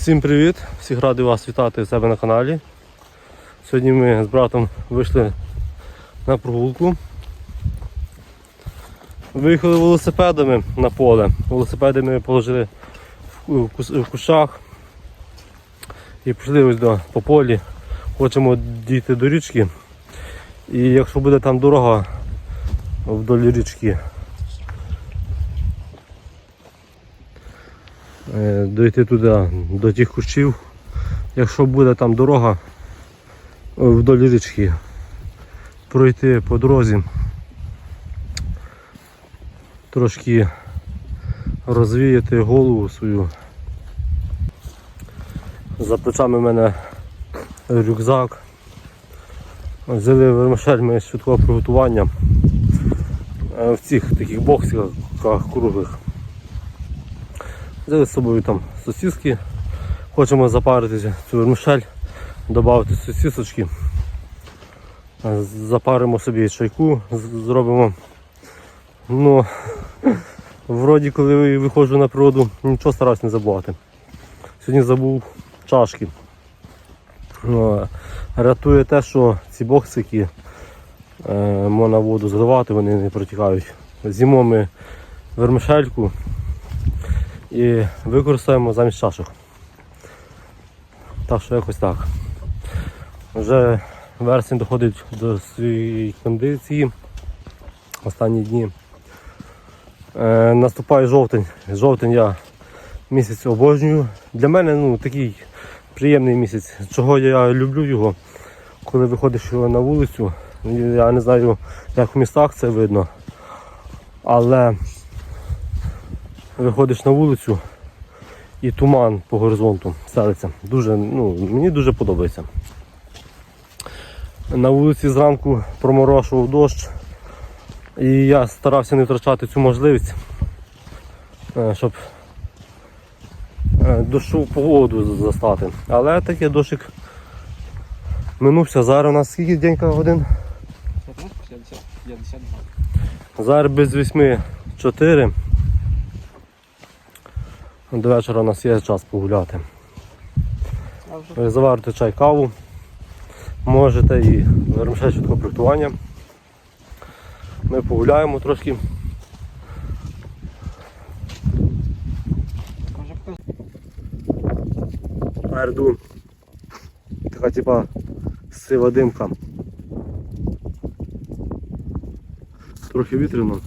Всім привіт! Всіх радий вас вітати у себе на каналі. Сьогодні ми з братом вийшли на прогулку. Виїхали велосипедами на поле. Велосипеди ми положили в кущах і пішли ось до, по полі. Хочемо дійти до річки. І якщо буде там дорога вдоль річки, дойти туди, до тих кущів. Якщо буде там дорога е, вдоль річки, пройти по дорозі, трошки розвіяти голову свою. За плечами в мене рюкзак. Взяли вермишель ми швидкого приготування е, в цих таких боксиках круглих. Взяли з собою там сосиски. Хочемо запарити цю вермишель, додати сосисочки. Е, Запаримо собі чайку, зробимо. Ну, вроді коли виходжу на природу, нічого стараюсь не забувати. Сьогодні забув чашки. Ну, Рятує те, що ці боксики е, можна воду зливати, вони не протікають. З'їмо ми вермишельку і використаємо замість чашок. Так що якось так. Вже вересень доходить до своєї кондиції останні дні. Е, наступає жовтень. Жовтень я місяць обожнюю. Для мене ну, такий приємний місяць. Чого я люблю його, коли виходиш на вулицю. Я не знаю, як в містах це видно. Але виходиш на вулицю і туман по горизонту селиться. Дуже, ну, мені дуже подобається. На вулиці зранку проморошував дощ. І я старався не втрачати цю можливість, е, щоб е, дощу погоду застати. Але таке дощик минувся. Зараз у нас скільки денька годин? 52. Зараз без 8 4. До вечора у нас є час погуляти. Ви заварите чай каву. Можете і вермішель швидкого приготування. Ми погуляємо трошки. Перду. Така типа сива димка. Трохи вітряно.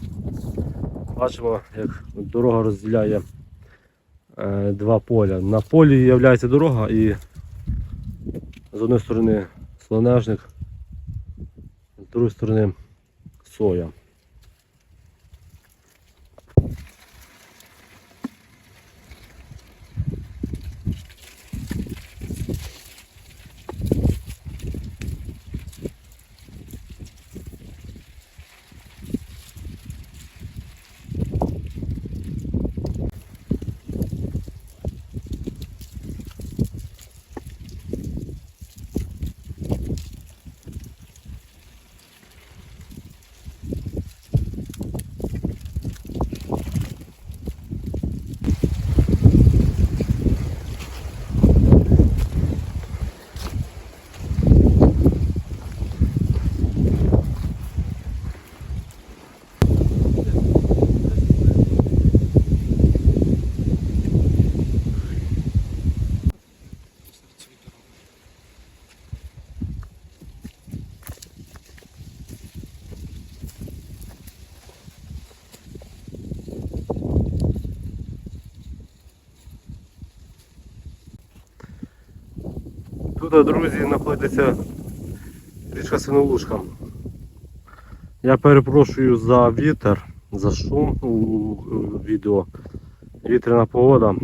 Бачимо, як дорога розділяє два поля. На полі є дорога і з однієї сторони слонежник, з другої сторони соя. Тут, друзі, знаходиться річка Синолушка. Я перепрошую за вітер, за шум у відео. Вітряна погода.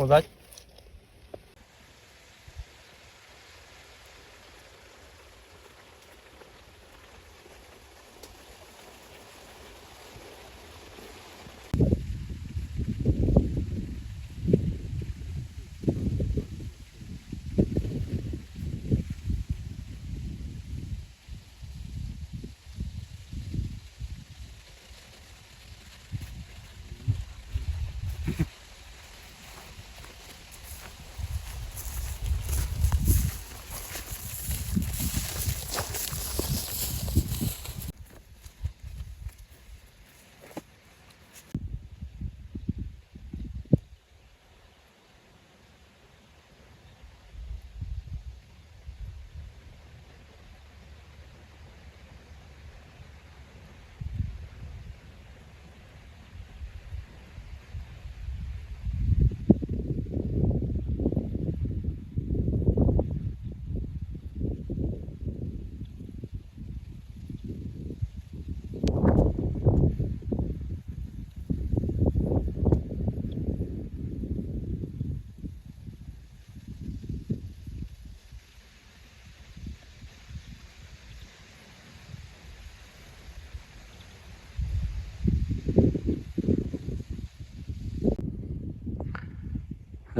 pozać.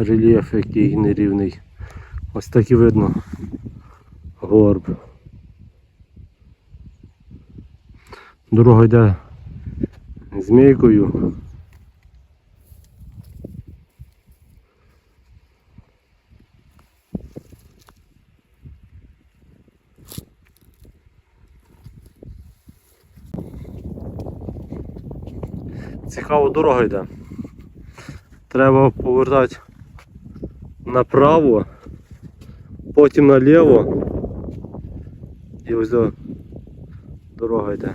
Рельєф який нерівний. Ось так і видно. Горб. Дорога йде змійкою. Цікава дорога йде. Треба повертати направо, потім наліво. І ось до дорога йде.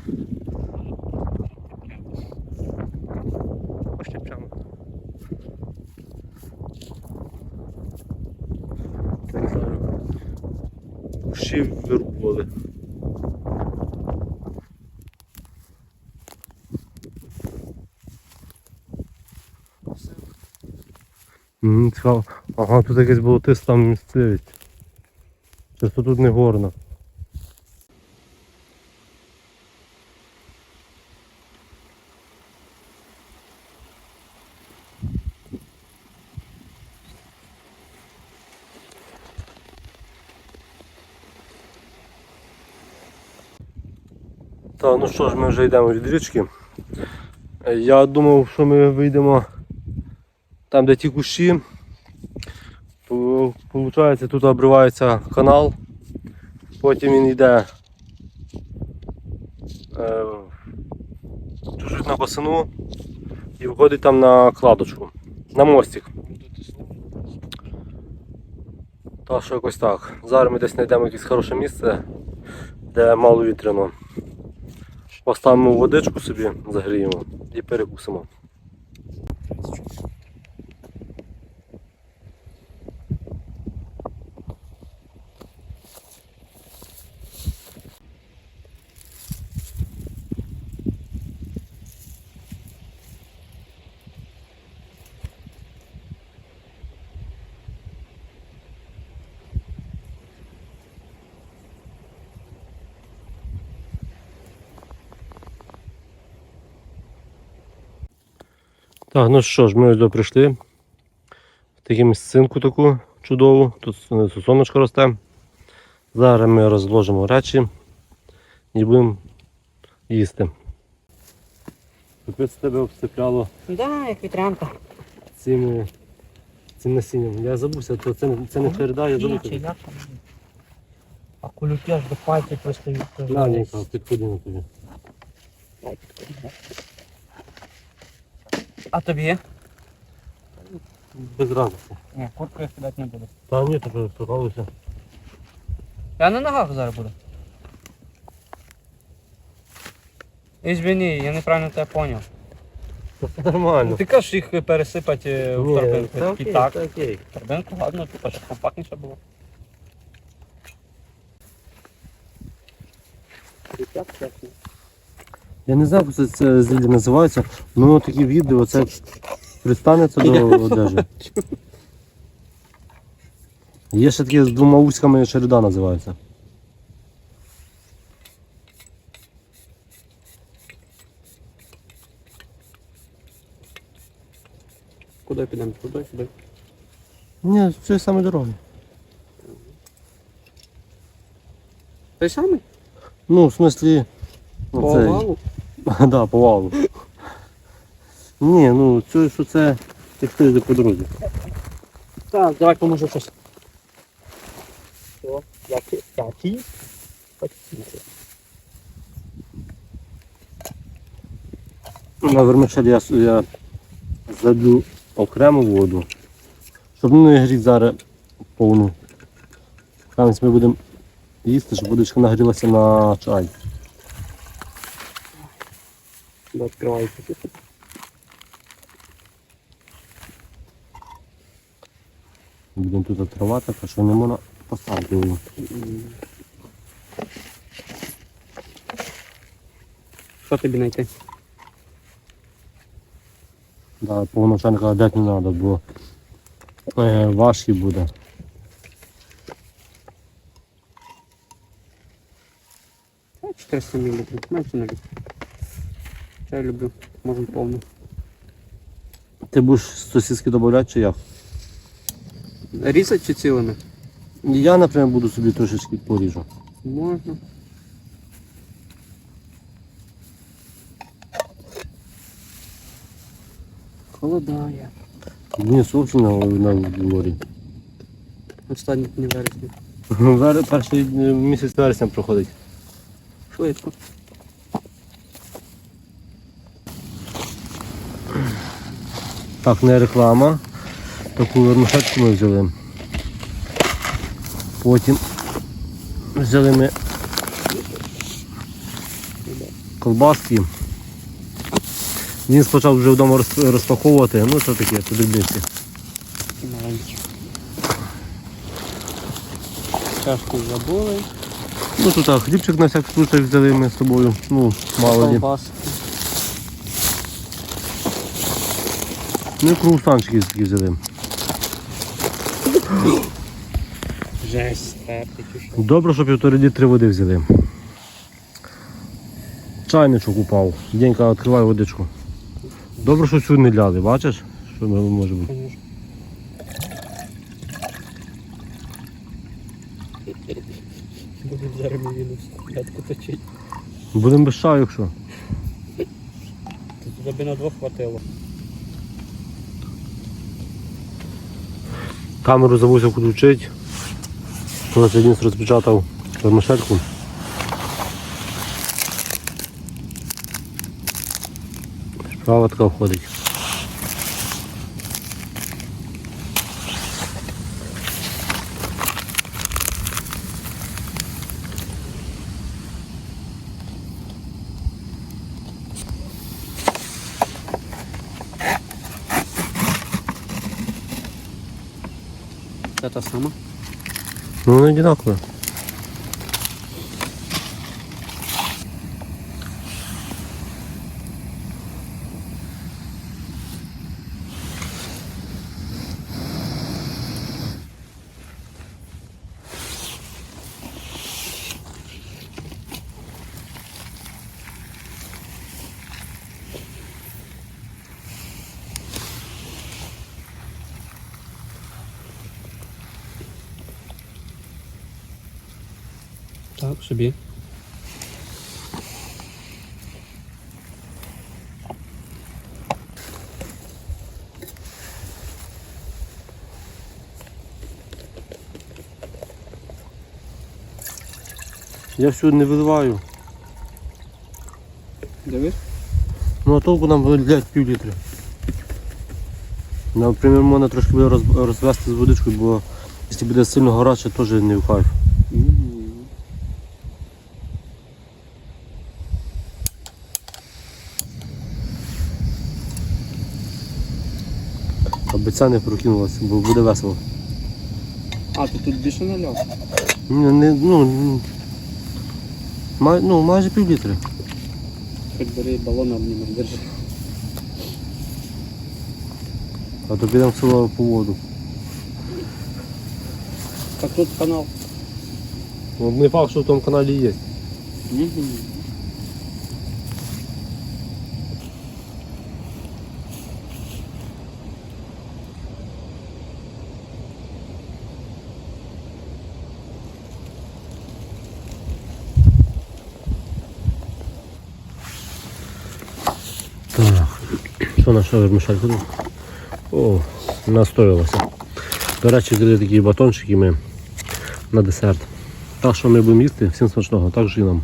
Ще. Кущі Цікаво. Ага, тут якесь болотиста там місцевість. Часто тут не горно. Так, ну що ж, ми вже йдемо від річки. Е, Я думав, що ми вийдемо там, де ті кущі. По- Получається, тут обривається канал, потім він йде е, на босину і виходить там на кладочку, на мостик. Так що якось так. Зараз ми десь знайдемо якесь хороше місце, де мало вітряно. Поставимо водичку собі, загріємо і перекусимо. Так, ну що ж, ми ось до прийшли. В таку місцинку таку чудову. Тут е, сонечко росте. Зараз ми розложимо речі і будемо їсти. Капець тебе обстепляло Да, як вітрянка. цими, цим насінням. Я забувся, то це, це не череда, я Ні, забув. чи як там? А колюки аж до пальців просто Гляненько, підходимо тобі. А тобі? Без радості. Ні, куртку я кидати не буду. Та ні, тебе прикалуйся. Я на ногах зараз буду. Извини, я неправильно тебе поняв. Це нормально. Ти кажеш їх пересипати в Ні, торбинку. це І так. це окей. Торбинку, ладно, типа, щоб компактніше було. Я не знаю, як це, зілля називається, але такі відео, це пристанеться до одежі. Є ще такі з двома вузьками череда називається. Куди підемо? Туди, сюди. Ні, це саме дороги. Той самий? Ну, в смислі. По ну, цей. Да, по валу. Ні, ну це що це йде по дорозі. Так, давай поможу щось. Все, дякую. Дякую. На вермишелі я, я залю окрему воду, щоб ну, не гріти зараз повну. Там ми будемо їсти, щоб водичка нагрілася на чай. Да, відкривається. Будемо тут трава така, що не можна поставити її. Що тобі знайти? Да, повночанка дати не треба, бо е, важкий буде. Та 400 мл. Менше не Чай люблю. Можемо повну. Ти будеш сосиски додавати чи як? Різати чи цілими? Я, наприклад, буду собі трошечки поріжу. Можна. Холодає. Зовсім на, на дворі. Останні дні вересня. Перший е, місяць вересня проходить. Швидко. Так, не реклама. Таку вермишечку ми взяли. Потім взяли ми колбаски. Він почав вже вдома розпаковувати, ну це таке, це дрібниці. Чашку забули. Ну тут а, хлібчик на всяк случай взяли ми з собою. Ну, мало. Колбаски. Ну і круасанчики такі взяли. Жесть. Добре, що півтори літри води взяли. Чайничок упав. Денька відкривай водичку. Добре, що цю не ляли, бачиш? Що ми- може бути? Конечно. Буде зараз мінус. Дядько точить. Будемо без чаю, якщо. Тобі на двох хватило. Камеру забувся включити. У нас один розпечатав термошельку. Справа така входить. Це та сама? Ну, Так, собі. Я всюди не виливаю. Дивись? Ну а толку нам вилять пів літри. Наприклад, можна трошки буде розвести з водичкою, бо якщо буде сильно гаряче, теж не в кайф. Аби ця не прокинулася, бо буде весело. А, то тут більше наляв. Ні, не, ну, м, май, ну, майже пів літри. Хоч бери балон обнімеш, держи. А то підемо в село по воду. Так тут канал. Ну, не факт, що в тому каналі є. Угу. Що наша вермишелька тут? О, настоялася. До речі, взяли такі батончики ми на десерт. Так що ми будемо їсти, всім смачного, так же і нам.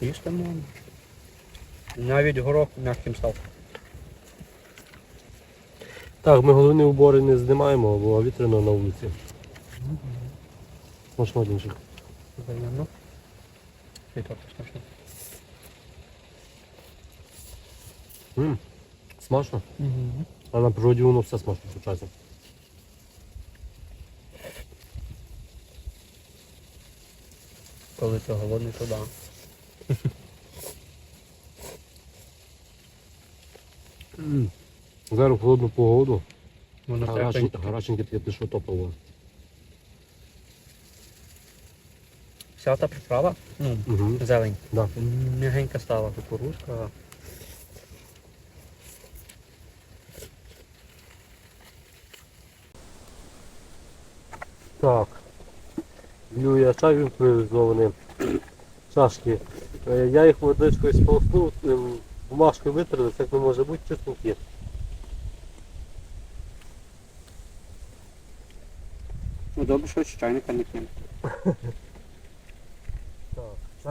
Їсти можна. Навіть горох м'яким став. Так, ми головні убори не знімаємо, бо вітряно на вулиці. Смачно, Дінчик. Взаємно. І так смачно. М, Смачно. Угу. А на природі воно все смачно виходить. Коли ти голодний, то да. Зараз в холодну погоду. Воно таке ти топово. Вся та приправа, ну, Угу. зелень. Да. М'ягенька стала кукурузка. Так. Лью я чай імпровізований. Чашки. Е, Я їх водичкою сполоснув, ем, бумажкою витерли, як не може бути, чистенькі. Ну добре, що ще чайника не кинув.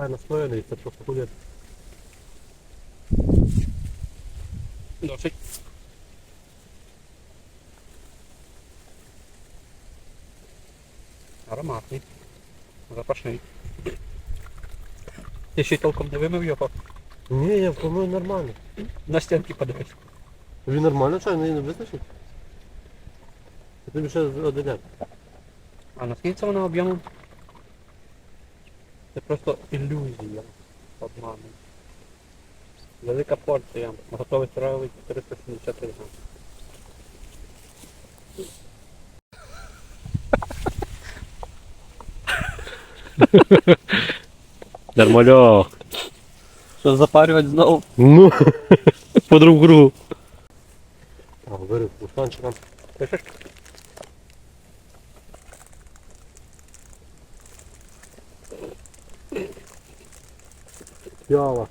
Так, чай настояний, це просто ходять. Досить. Ароматний. Запашний. Ти ще й толком не вимив його. Ні, я помию нормально. На стінки подивись. Він нормально чай не визначить? Тобі ще один. А наскільки це вона об'ємом? Це просто ілюзія обману. Велика порція. Готовий травить 470 грам. Нормальок. Що запарювати знову? Ну, по другу кругу. Так, бери куштанчика. Пишеш? П'яла.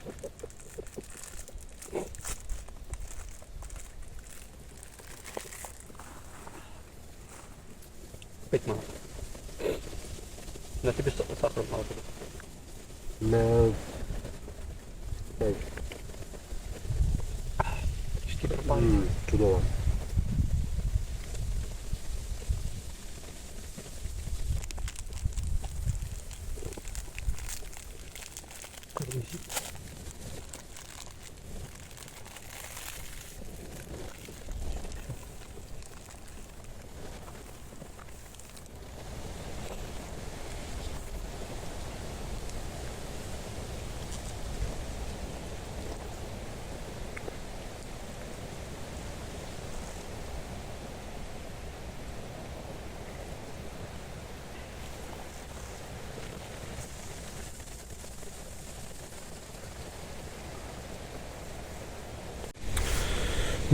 Пить мало. На тобі са- сахар мало буде. Не... Ей, Чотири м, Чудово.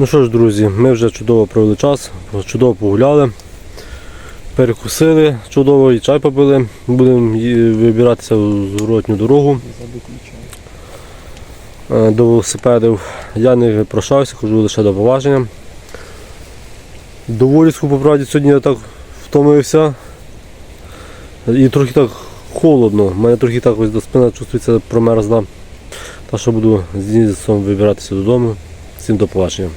Ну що ж, друзі, ми вже чудово провели час, чудово погуляли, перекусили чудово і чай попили. Будемо вибиратися в зворотню дорогу е, до велосипедів. Я не прощався, кажу лише до побачення. Доволі скупо, правді, сьогодні я так втомився. І трохи так холодно. У мене трохи так ось до спина чувствується промерзла. Так що буду з Дінісом вибиратися додому. Всім до побачення.